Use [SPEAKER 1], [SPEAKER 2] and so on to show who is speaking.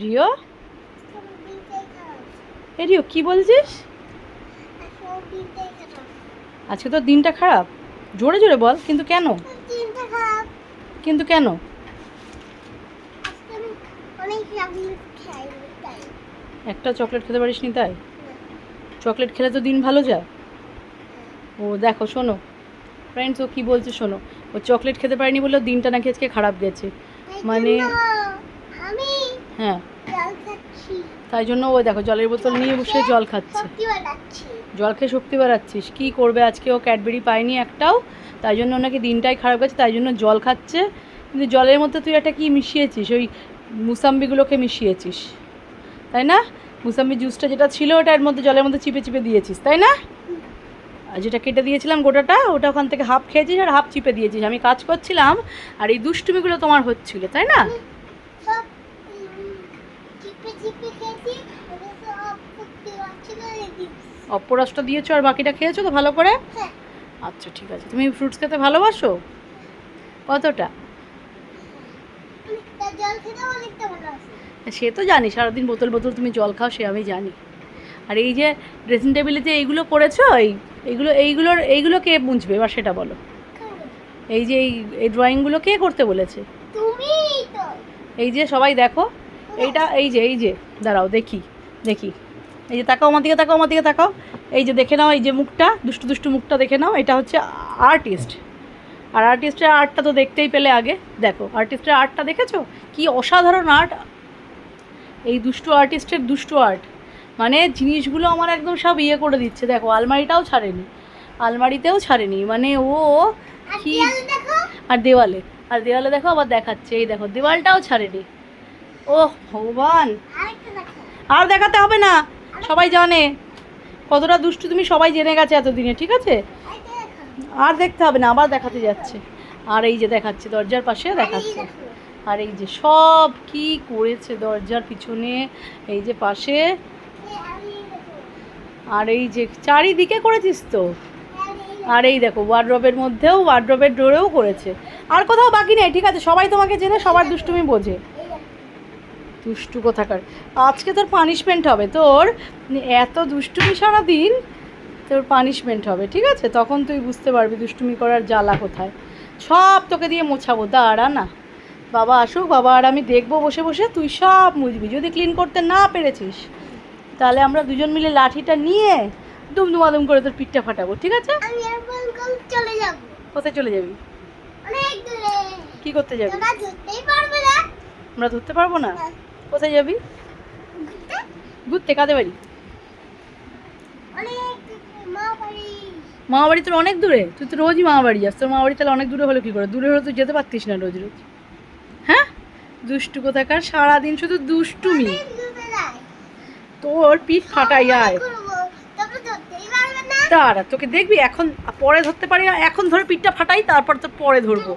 [SPEAKER 1] Rio? এ Rio, কি বলছিস? আজকে তো দিনটা খারাপ। জোরে জোরে বল, কিন্তু কেন? কিন্তু কেন? একটা চকলেট খেতে পারিস নি তাই? চকলেট খেলে তো দিন ভালো যায়। ও দেখো, শোনো। ফ্রেন্ডস ও কী বলছে শোনো? ও চকলেট খেতে পারেনি বলে দিনটা নাকি আজকে খারাপ গেছে। মানে হ্যাঁ। তাই জন্য ও দেখো জলের বোতল নিয়ে বসে জল খাচ্ছে। জল খেয়ে শক্তি বাড়াচ্ছিস। কী করবে আজকে ও ক্যাডবেরি পায়নি একটাও? তাই জন্য ওনাকে দিনটাই খারাপ গেছে তাই জন্য জল খাচ্ছে। কিন্তু জলের মধ্যে তুই একটা কি মিশিয়েছিস? ওই মুসাম্বিগুলোকে মিশিয়েছিস। তাই না? মুসাম্বি জুসটা যেটা ছিল ওটা এর মধ্যে জলের মধ্যে চিপে চিপে দিয়েছিস তাই না? আর যেটা কেটে দিয়েছিলাম গোটাটা ওটা ওখান থেকে হাফ খেয়েছিস আর হাফ চিপে দিয়েছিস। আমি কাজ করছিলাম আর এই দুষ্টুমিগুলো তোমার হচ্ছিল তাই না? অপরসটা দিয়েছ আর বাকিটা খেয়েছো তো ভালো করে?
[SPEAKER 2] হ্যাঁ।
[SPEAKER 1] আচ্ছা ঠিক আছে। তুমি ফ্রুটস খেতে ভালোবাসো? কতটা? সে তো জানি সারাদিন বোতল বোতল তুমি জল খাও সে আমি জানি। আর এই যে ড্রেসিং টেবিলে যে এইগুলো করেছ এই এইগুলো এইগুলোর এইগুলো কে বুঝবে এবার সেটা বলো। এই যে এই এই ড্রয়িংগুলো কে করতে বলেছে? এই যে সবাই দেখো। এইটা এই যে এই যে দাঁড়াও দেখি দেখি। এই যে তাকাও আমার দিকে তাকাও আমার দিকে তাকাও। এই যে দেখে নাও এই যে মুখটা দুষ্টু দুষ্টু মুখটা দেখে নাও এটা হচ্ছে আর্টিস্ট আর আর্টিস্টের আর্টটা তো দেখতেই পেলে আগে। দেখো আর্টিস্টের আর্টটা দেখেছ? কি অসাধারণ আর্ট এই দুষ্টু আর্টিস্টের দুষ্টু আর্ট মানে জিনিসগুলো আমার একদম সব ইয়ে করে দিচ্ছে। দেখো আলমারিটাও ছাড়েনি। আলমারিতেও ছাড়েনি। মানে ও কি আর দেওয়ালে। আর দেওয়ালে দেখো আবার দেখাচ্ছে। এই দেখো দেওয়ালটাও ছাড়েনি। ও ভগবান। আর দেখাতে হবে না। সবাই জানে। কতটা দুষ্টু তুমি সবাই জেনে গেছে এতদিনে, ঠিক আছে? আর দেখতে হবে না, আবার দেখাতে যাচ্ছে। আর এই যে দেখাচ্ছে, দরজার পাশে দেখাচ্ছে। আর এই যে সব কি করেছে দরজার পিছনে, এই যে পাশে।
[SPEAKER 2] আর এই
[SPEAKER 1] যে চারিদিকে করেছিস তো?
[SPEAKER 2] আর এই
[SPEAKER 1] দেখো ওয়ার্ড্রবের মধ্যেও ওয়ার্ড্রবের ডোরেও করেছে। আর কোথাও বাকি নেই, ঠিক আছে? সবাই তোমাকে জেনে সবার দুষ্টুমি বোঝে। দুষ্টু কোথাকার। আজকে তোর পানিশমেন্ট হবে। তোর এত দুষ্টুমি সারাদিন তোর পানিশমেন্ট হবে ঠিক আছে? তখন তুই বুঝতে পারবি দুষ্টুমি করার জ্বালা কোথায়। সব তোকে দিয়ে মোছাবো। দাঁড়া না। বাবা আসুক বাবা আর আমি দেখব বসে বসে তুই সব মুছবি। যদি ক্লিন করতে না পেরেছিস তাহলে আমরা দুজন মিলে লাঠিটা নিয়ে দুমদুমাদুম করে তোর পিঠটা ফাটাবো ঠিক আছে?
[SPEAKER 2] চলে যাব।
[SPEAKER 1] কোথায় চলে যাবি?
[SPEAKER 2] অনেক দূরে।
[SPEAKER 1] কি করতে যাবি?
[SPEAKER 2] ধরতেই পারবে না।
[SPEAKER 1] আমরা ধরতে পারব না? কোথায় যাবি?
[SPEAKER 2] ঘুরতে?
[SPEAKER 1] কাদের বাড়ি? মামা বাড়ি। তোর অনেক দূরে? তুই তো রোজই মামা বাড়ি যাস। তোর মামা বাড়ি তাহলে অনেক দূরে হলো কী করে? দূরে হলে তুই যেতে পারতিস না রোজ রোজ। হ্যাঁ? দুষ্টু কোথাকার? সারাদিন শুধু দুষ্টুমি। তোর পিঠ ফাটাই আয়। তারা তোকে দেখবি এখন পরে ধরতে পারি না। এখন ধরে পিঠটা ফাটাই তারপর তোর পরে ধরবো।